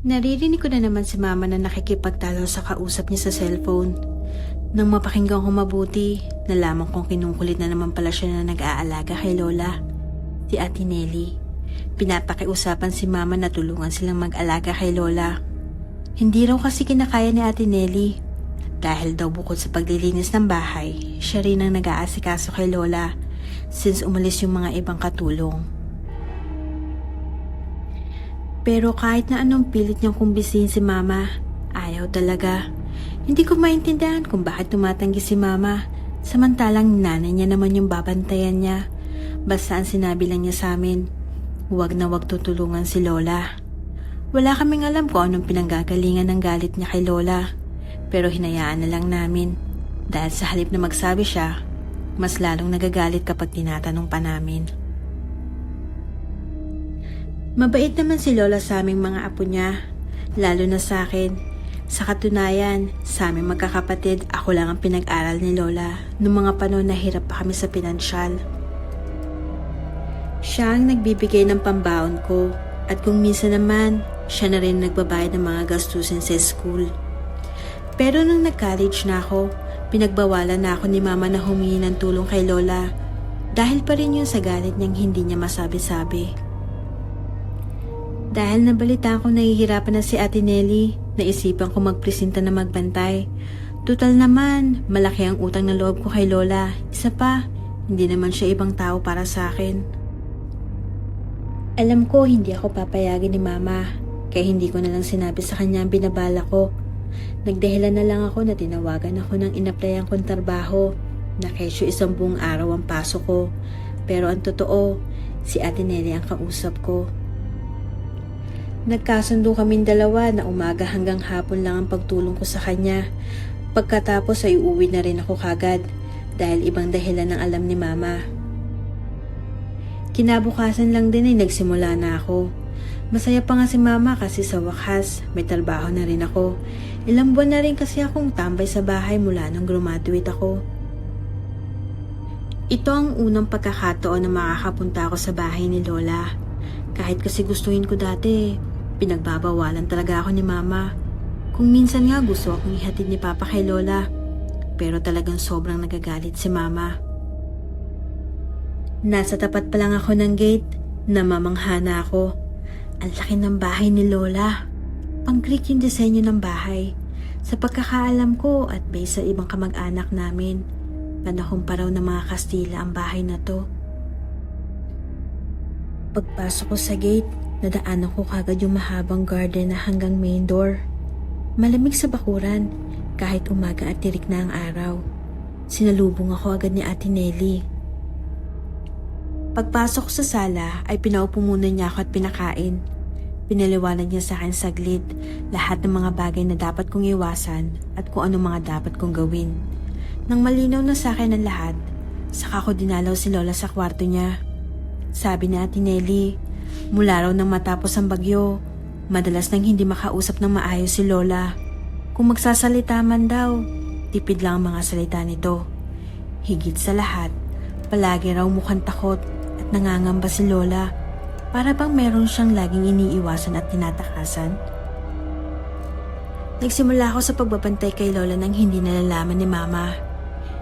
Naririnig ko na naman si mama na nakikipagtalo sa kausap niya sa cellphone. Nang mapakinggan ko mabuti, nalaman kong kinukulit na naman pala siya na nag-aalaga kay Lola. Si Ate Nelly. Pinapakiusapan si mama na tulungan silang mag-alaga kay Lola. Hindi raw kasi kinakaya ni Ate Nelly. Dahil daw bukod sa paglilinis ng bahay, siya rin ang nag-aasikaso kay Lola since umalis yung mga ibang katulong. Pero kahit na anong pilit niyang kumbisihin si mama, ayaw talaga. Hindi ko maintindihan kung bakit tumatanggi si mama. Samantalang nanay niya naman yung babantayan niya. Basta ang sinabi lang niya sa amin, huwag na huwag tutulungan si Lola. Wala kaming alam kung anong pinanggagalingan ng galit niya kay Lola. Pero hinayaan na lang namin. Dahil sa halip na magsabi siya, mas lalong nagagalit kapag tinatanong pa namin. Mabait naman si Lola sa aming mga apo niya, lalo na sa akin. Sa katunayan, sa aming magkakapatid, ako lang ang pinag-aral ni Lola noong mga panahon na hirap pa kami sa pinansyal. Siya ang nagbibigay ng pambaon ko at kung minsan naman, siya na rin nagbabayad ng mga gastusin sa school. Pero nung nag-college na ako, pinagbawalan na ako ni mama na humingi ng tulong kay Lola dahil pa rin yun sa galit niyang hindi niya masabi-sabi. Dahil nabalita ko nahihirapan na si Ate Nelly, naisipan ko magpresenta na magbantay. Total naman, malaki ang utang na loob ko kay Lola. Isa pa, hindi naman siya ibang tao para sa akin. Alam ko hindi ako papayagin ni Mama, kaya hindi ko na lang sinabi sa kanya ang binabala ko. Nagdahilan na lang ako na tinawagan ako ng inaplayan kong trabaho na kesyo isang buong araw ang pasok ko. Pero ang totoo, si Ate Nelly ang kausap ko. Nagkasundo kaming dalawa na umaga hanggang hapon lang ang pagtulong ko sa kanya. Pagkatapos ay uuwi na rin ako kagad dahil ibang dahilan ang alam ni Mama. Kinabukasan lang din ay nagsimula na ako. Masaya pa nga si Mama kasi sa wakas may trabaho na rin ako. Ilang buwan na rin kasi akong tambay sa bahay mula nang graduate ako. Ito ang unang pagkakataon na makakapunta ako sa bahay ni Lola. Kahit kasi gustuhin ko dati, pinagbabawalan talaga ako ni Mama. Kung minsan nga gusto akong ihatid ni Papa kay Lola, pero talagang sobrang nagagalit si Mama. Nasa tapat pa lang ako ng gate, namamangha na ako. Ang laki ng bahay ni Lola. Pang-Greek yung disenyo ng bahay. Sa pagkakaalam ko at based sa ibang kamag-anak namin, panahon pa raw ng mga Kastila ang bahay na to. Pagpasok ko sa gate, nadaanan ko kagad yung mahabang garden na hanggang main door. Malamig sa bakuran, kahit umaga at tirik na ang araw. Sinalubong ako agad ni Ate Nelly. Pagpasok sa sala ay pinaupo muna niya ako at pinakain. Pinaliwanag niya sa akin saglit lahat ng mga bagay na dapat kong iwasan at kung ano mga dapat kong gawin. Nang malinaw na sa akin ang lahat, saka ko dinalaw si Lola sa kwarto niya. Sabi ni Ate Nelly, mula raw nang matapos ang bagyo, madalas nang hindi makausap ng maayos si Lola. Kung magsasalita man daw, tipid lang ang mga salita nito. Higit sa lahat, palagi raw mukhang takot at nangangamba si Lola para bang meron siyang laging iniiwasan at tinatakasan. Nagsimula ako sa pagbabantay kay Lola nang hindi nalalaman ni Mama.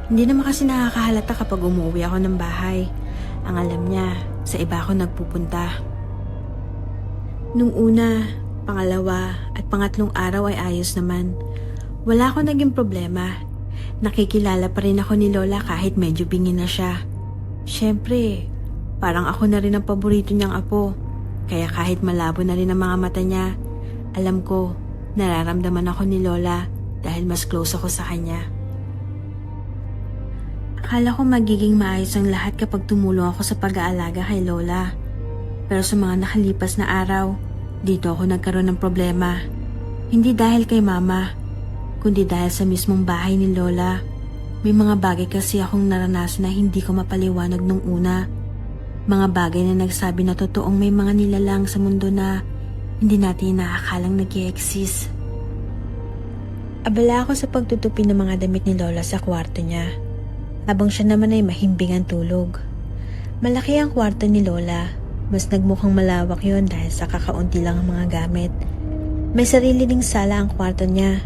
Hindi naman kasi nakakahalata kapag umuwi ako ng bahay. Ang alam niya, sa iba ako nagpupunta. Nung una, pangalawa at pangatlong araw ay ayos naman. Wala ako naging problema. Nakikilala pa rin ako ni Lola kahit medyo bingi na siya. Siyempre, parang ako na rin ang paborito niyang apo. Kaya kahit malabo na rin ang mga mata niya, alam ko, nararamdaman ako ni Lola dahil mas close ako sa kanya. Akala ko magiging maayos ang lahat kapag tumulong ako sa pag-aalaga kay Lola. Pero sa mga nakalipas na araw, dito ako nagkaroon ng problema. Hindi dahil kay Mama, kundi dahil sa mismong bahay ni Lola. May mga bagay kasi akong naranasan na hindi ko mapaliwanag nung una. Mga bagay na nagsabi na totoong may mga nilalang sa mundo na hindi natin inaakalang nag exist Abala ako sa pagtutupi ng mga damit ni Lola sa kwarto niya habang siya naman ay mahimbing ang tulog. Malaki ang kwarto ni Lola. Mas nagmukhang malawak yon dahil sa kakaunti lang ang mga gamit. May sarili ding sala ang kwarto niya.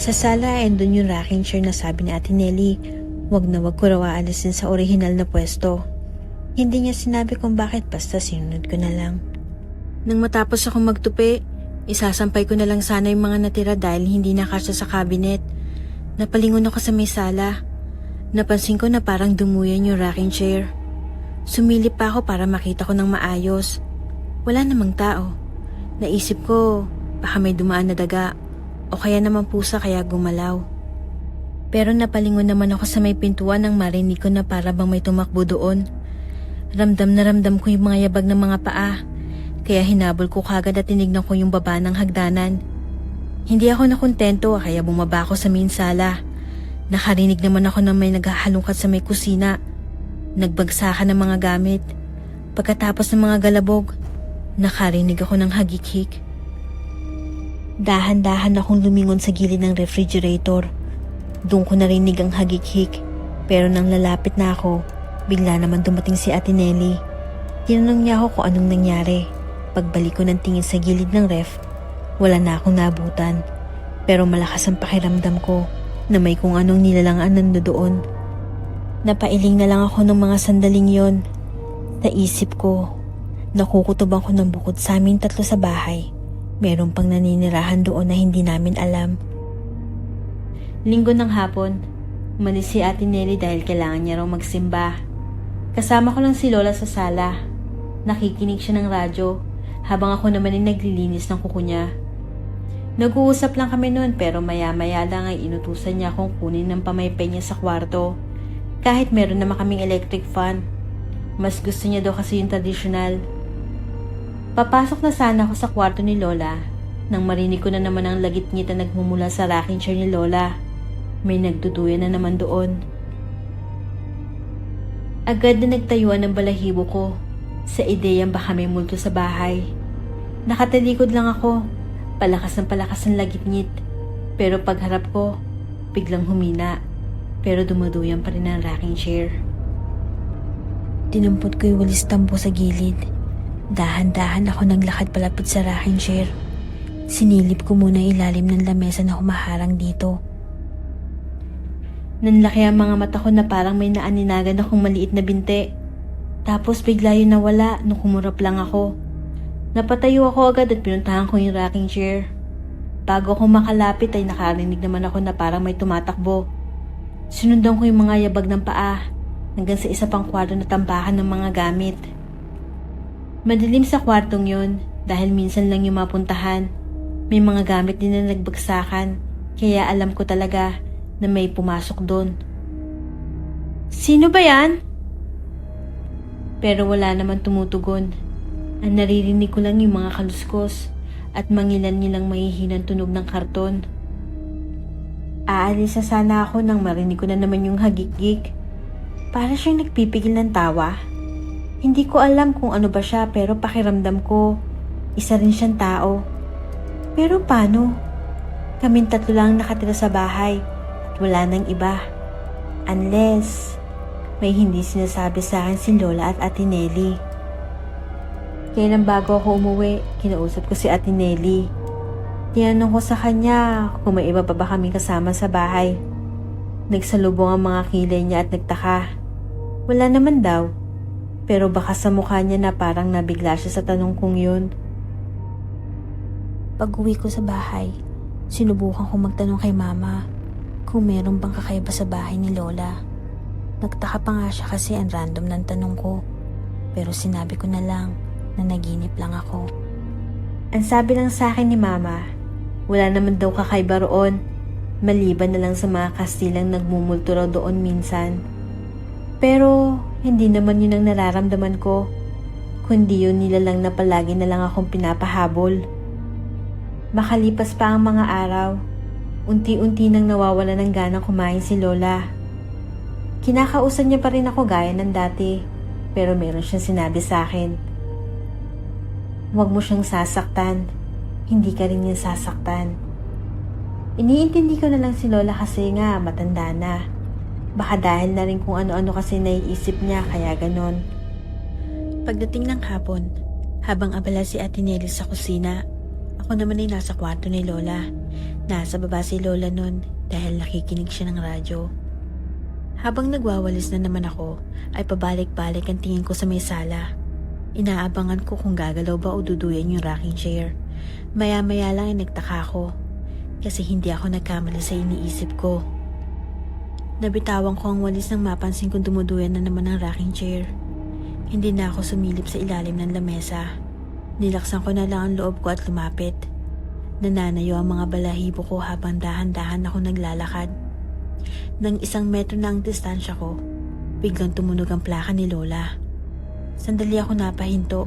Sa sala ay andun yung rocking chair na sabi ni Ate Nelly, wag na wag ko raw aalisin sa orihinal na pwesto. Hindi niya sinabi kung bakit basta sinunod ko na lang. Nang matapos akong magtupi, isasampay ko na lang sana yung mga natira dahil hindi nakasya sa cabinet. Napalingon ako sa may sala. Napansin ko na parang dumuyan yung rocking chair. Sumilip pa ako para makita ko ng maayos. Wala namang tao. Naisip ko, baka may dumaan na daga o kaya naman pusa kaya gumalaw. Pero napalingon naman ako sa may pintuan nang marinig ko na para bang may tumakbo doon. Ramdam na ramdam ko yung mga yabag ng mga paa. Kaya hinabol ko kagad at tinignan ko yung baba ng hagdanan. Hindi ako nakontento kaya bumaba ako sa main sala. Nakarinig naman ako na may naghahalungkat sa may kusina. Nagbagsakan ng mga gamit. Pagkatapos ng mga galabog, nakarinig ako ng hagik-hik. Dahan-dahan akong lumingon sa gilid ng refrigerator. Doon ko narinig ang hagik-hik. Pero nang lalapit na ako, bigla naman dumating si Ate Nelly. Tinanong niya ako kung anong nangyari. Pagbalik ko ng tingin sa gilid ng ref, wala na akong nabutan. Pero malakas ang pakiramdam ko na may kung anong nilalangan nandoon. Napailing na lang ako ng mga sandaling yon. Naisip ko, nakukutuban ko ng bukod sa aming tatlo sa bahay. Meron pang naninirahan doon na hindi namin alam. Linggo ng hapon, umalis si Ate Nelly dahil kailangan niya raw magsimba. Kasama ko lang si Lola sa sala. Nakikinig siya ng radyo habang ako naman ay naglilinis ng kuko niya. Nag-uusap lang kami noon pero maya-maya lang ay inutusan niya akong kunin ng pamaypay niya sa kwarto. Kahit meron naman kaming electric fan. Mas gusto niya daw kasi yung traditional. Papasok na sana ako sa kwarto ni Lola nang marinig ko na naman ang lagit-ngit na nagmumula sa rocking chair ni Lola. May nagduduyan na naman doon. Agad na nagtayuan ng balahibo ko sa ideyang baka may multo sa bahay. Nakatalikod lang ako, palakas ng palakas ang lagit-ngit. Pero pagharap ko, biglang humina. Pero dumaduyan pa rin ang rocking chair. Tinumpot ko yung walis tampo sa gilid. Dahan-dahan ako naglakad palapit sa rocking chair. Sinilip ko muna ilalim ng lamesa na humaharang dito. Nanlaki ang mga mata ko na parang may naaninagan akong maliit na binte. Tapos bigla yun nawala nung kumurap lang ako. Napatayo ako agad at pinuntahan ko yung rocking chair. Bago ako makalapit ay nakarinig naman ako na parang may tumatakbo. Sinundan ko yung mga yabag ng paa hanggang sa isa pang kwarto na tambakan ng mga gamit. Madilim sa kwartong yon dahil minsan lang yung mapuntahan. May mga gamit din na nagbagsakan kaya alam ko talaga na may pumasok doon. Sino ba yan? Pero wala naman tumutugon. Ang naririnig ko lang yung mga kaluskos at mangilan-ngilang mahihinang tunog ng karton. Aalis na sana ako nang marinig ko na naman yung hagik-gik. Para siyang nagpipigil ng tawa. Hindi ko alam kung ano ba siya pero pakiramdam ko, isa rin siyang tao. Pero paano? Kaming tatlo lang nakatira sa bahay at wala nang iba. Unless may hindi sinasabi sa akin si Lola at Ate Nelly. Kaya nang bago ako umuwi, kinausap ko si Ate Nelly. Tinanong ko sa kanya kung may iba pa ba kami kasama sa bahay. Nagsalubong ang mga kilay niya at nagtaka. Wala naman daw. Pero baka sa mukha niya na parang nabigla siya sa tanong kong yun. Pag uwi ko sa bahay, sinubukan ko magtanong kay mama kung meron bang kakaiba sa bahay ni Lola. Nagtaka pa nga siya kasi ang random ng tanong ko. Pero sinabi ko na lang na naginip lang ako. Ang sabi lang sa akin ni mama, wala naman daw kakaiba roon. Maliban na lang sa mga kastilang nagmumulto raw doon minsan. Pero hindi naman yun ang nararamdaman ko. Kundi yun nila lang na palagi na lang akong pinapahabol. Makalipas pa ang mga araw, unti-unti nang nawawala ng ganang kumain si Lola. Kinakausan niya pa rin ako gaya ng dati, pero meron siyang sinabi sa akin. Huwag mo siyang sasaktan, hindi ka rin niya sasaktan. Iniintindi ko na lang si Lola kasi nga matanda na. Baka dahil na rin kung ano-ano kasi naiisip niya kaya ganon. Pagdating ng hapon, habang abala si Ate sa kusina, Ako naman ay nasa kwarto ni Lola. Nasa baba si Lola nun dahil nakikinig siya ng radyo. Habang nagwawalis na naman ako, ay pabalik-balik ang tingin ko sa may sala. Inaabangan ko kung gagalaw ba o duduyan yung rocking chair. Maya-maya lang ay nagtaka ko kasi hindi ako nagkamali sa iniisip ko. Nabitawan ko ang walis nang mapansin kong dumuduyan na naman ang rocking chair. Hindi na ako sumilip sa ilalim ng lamesa. Nilaksan ko na lang ang loob ko at lumapit. Nananayo ang mga balahibo ko habang dahan-dahan ako naglalakad. Nang isang metro na ang distansya ko, biglang tumunog ang plaka ni Lola. Sandali ako napahinto.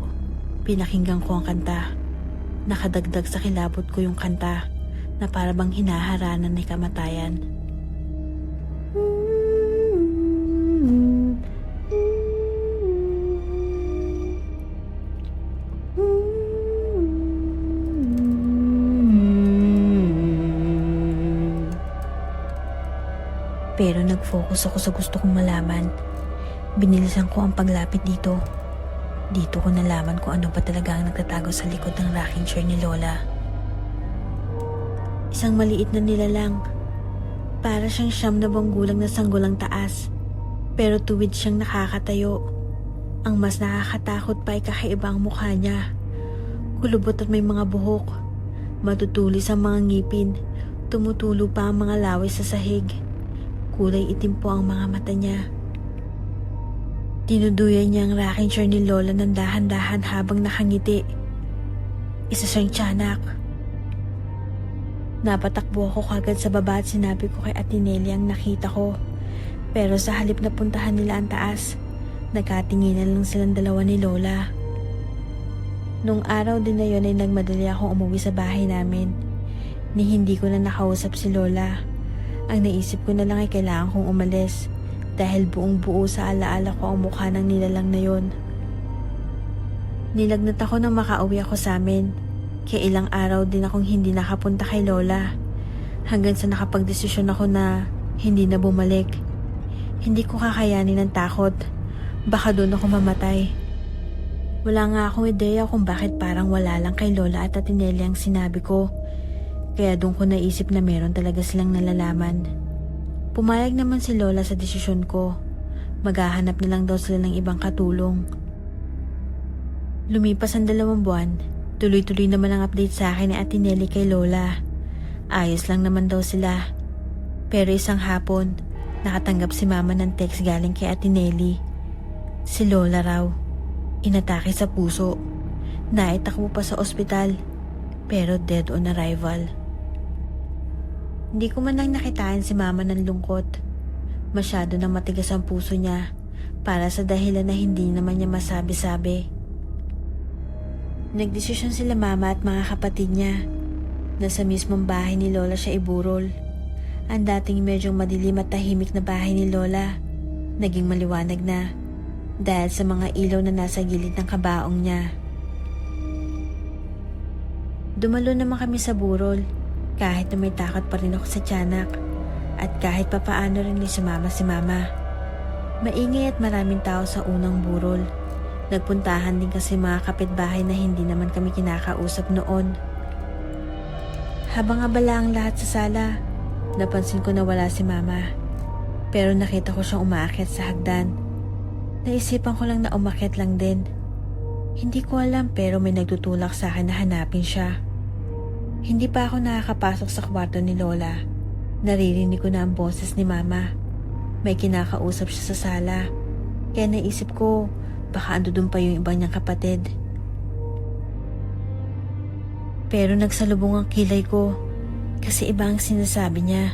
Pinakinggan ko ang kanta. Nakadagdag sa kilabot ko yung kanta na para bang hinaharanan ni kamatayan. Pero nag-focus ako sa gusto kong malaman. Binilisan ko ang paglapit dito. Dito ko nalaman kung ano ba talaga ang nagtatago sa likod ng rocking chair ni Lola. Isang maliit na nilalang. Para siyang siyam na buwang gulang na sanggulang taas. Pero tuwid siyang nakakatayo. Ang mas nakakatakot pa ay kakaiba ang mukha niya. Kulubot at may mga buhok. Matutulis ang mga ngipin. Tumutulo pa ang mga laway sa sahig. Kulay itim po ang mga mata niya. Tinuduyan niya ang rocking chair ni Lola ng dahan-dahan habang nakangiti. Isa siyang tiyanak. Napatakbo ako kagad sa baba at sinabi ko kay Atinelli ang nakita ko. Pero sa halip na puntahan nila ang taas, nagkatinginan lang silang dalawa ni Lola. Nung araw din na yun ay nagmadali akong umuwi sa bahay namin. Ni hindi ko na nakausap si Lola. Ang naisip ko na lang ay kailangan kong umalis dahil buong buo sa alaala ko ang mukha ng nilalang na yon. Nilagnat ako nang makauwi ako sa amin. Kaya ilang araw din akong hindi nakapunta kay Lola. Hanggang sa nakapagdesisyon ako na hindi na bumalik. Hindi ko kakayanin ng takot. Baka doon ako mamatay. Wala nga akong ideya kung bakit parang wala lang kay Lola at Atinelli ang sinabi ko. Kaya doon ko naisip na meron talaga silang nalalaman. Pumayag naman si Lola sa desisyon ko. Maghahanap na lang daw sila ng ibang katulong. Lumipas ang dalawang buwan, tuloy-tuloy naman ang update sa akin ni Atinelli kay Lola. Ayos lang naman daw sila. Pero isang hapon, nakatanggap si Mama ng text galing kay Atinelli. Si Lola raw, inatake sa puso. Naitakbo pa sa ospital, pero dead on arrival. Hindi ko man lang nakitaan si mama ng lungkot. Masyado nang matigas ang puso niya para sa dahilan na hindi naman niya masabi-sabi. Nagdesisyon sila mama at mga kapatid niya na sa mismong bahay ni Lola siya iburol. Ang dating medyo madilim at tahimik na bahay ni Lola, naging maliwanag na dahil sa mga ilaw na nasa gilid ng kabaong niya. Dumalo naman kami sa burol kahit na may takot pa rin ako sa tiyanak at kahit papaano rin ni sumama si mama. Maingay at maraming tao sa unang burol. Nagpuntahan din kasi mga kapitbahay na hindi naman kami kinakausap noon. Habang abala ang lahat sa sala, napansin ko na wala si mama. Pero nakita ko siyang umaakyat sa hagdan. Naisipan ko lang na umakyat lang din. Hindi ko alam pero may nagtutulak sa akin na hanapin siya. Hindi pa ako nakakapasok sa kwarto ni Lola. Naririnig ko na ang boses ni Mama. May kinakausap siya sa sala. Kaya naisip ko, baka ando dun pa yung ibang niyang kapatid. Pero nagsalubong ang kilay ko kasi iba ang sinasabi niya.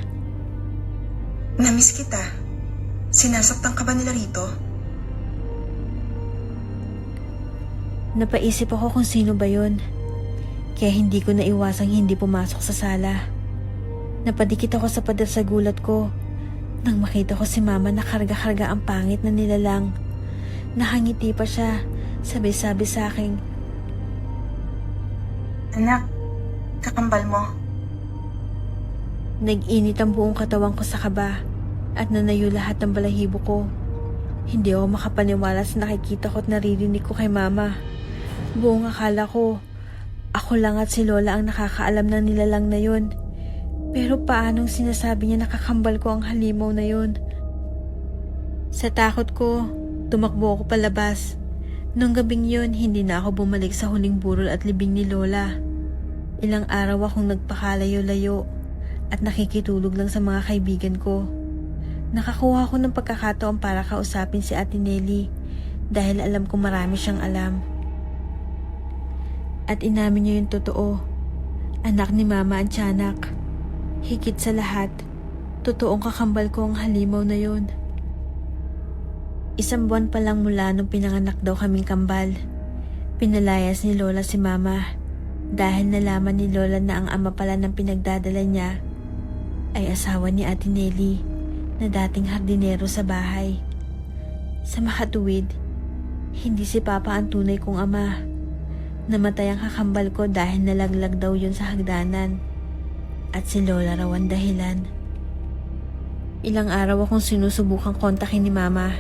Namiss kita. Sinasaktan ka ba nila rito? Napaisip ako kung sino ba yun. Kaya hindi ko naiwasang hindi pumasok sa sala. Napadikit ako sa pader sa gulat ko nang makita ko si mama na karga-karga ang pangit na nilalang. Nakangiti pa siya, sabi-sabi sa akin, Anak, kakambal mo. Nag-init ang buong katawan ko sa kaba at nanayo lahat ng balahibo ko. Hindi ako makapaniwala sa nakikita ko at naririnig ko kay mama. Buong akala ko, Ako lang at si Lola ang nakakaalam ng nilalang na yun. Pero paanong sinasabi niya nakakambal ko ang halimaw na yun? Sa takot ko, tumakbo ako palabas. Nung gabing yun, hindi na ako bumalik sa huling burol at libing ni Lola. Ilang araw akong nagpakalayo-layo at nakikitulog lang sa mga kaibigan ko. Nakakuha ko ng pagkakataon para kausapin si Ate Nelly dahil alam ko marami siyang alam. At inamin niya yung totoo. Anak ni Mama ang tiyanak. Higit sa lahat, totoong kakambal ko ang halimaw na yun. Isang buwan pa lang mula nung pinanganak daw kaming kambal. Pinalayas ni Lola si Mama dahil nalaman ni Lola na ang ama pala ng pinagdadala niya ay asawa ni Ate Nelly na dating hardinero sa bahay. Sa makatuwid, hindi si Papa ang tunay kong ama. Namatay ang kakambal ko dahil nalaglag daw yun sa hagdanan. At si Lola raw ang dahilan. Ilang araw akong sinusubukang kontakin ni Mama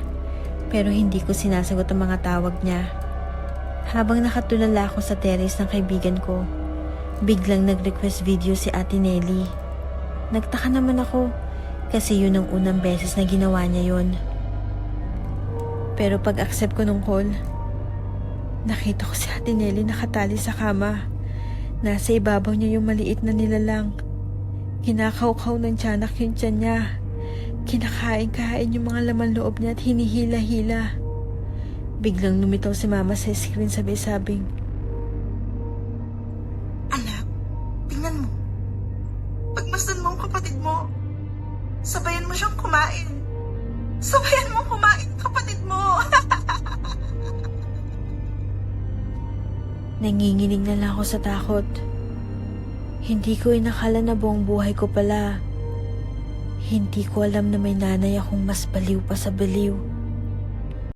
pero hindi ko sinasagot ang mga tawag niya. Habang nakatulala ako sa terrace ng kaibigan ko, biglang nag-request video si Ate Nelly. Nagtaka naman ako kasi yun ang unang beses na ginawa niya yun. Pero pag accept ko ng call, nakita ko si Ate Nelly nakatali sa kama. Nasa ibabaw niya yung maliit na nilalang. Kinakaukaw ng tiyanak yung tiyan niya. Kinakain-kain yung mga laman loob niya at hinihila-hila. Biglang lumitaw si mama sa screen sabay-sabing, Nanginginig na lang ako sa takot. Hindi ko inakala na buong buhay ko pala. Hindi ko alam na may nanay akong mas baliw pa sa baliw.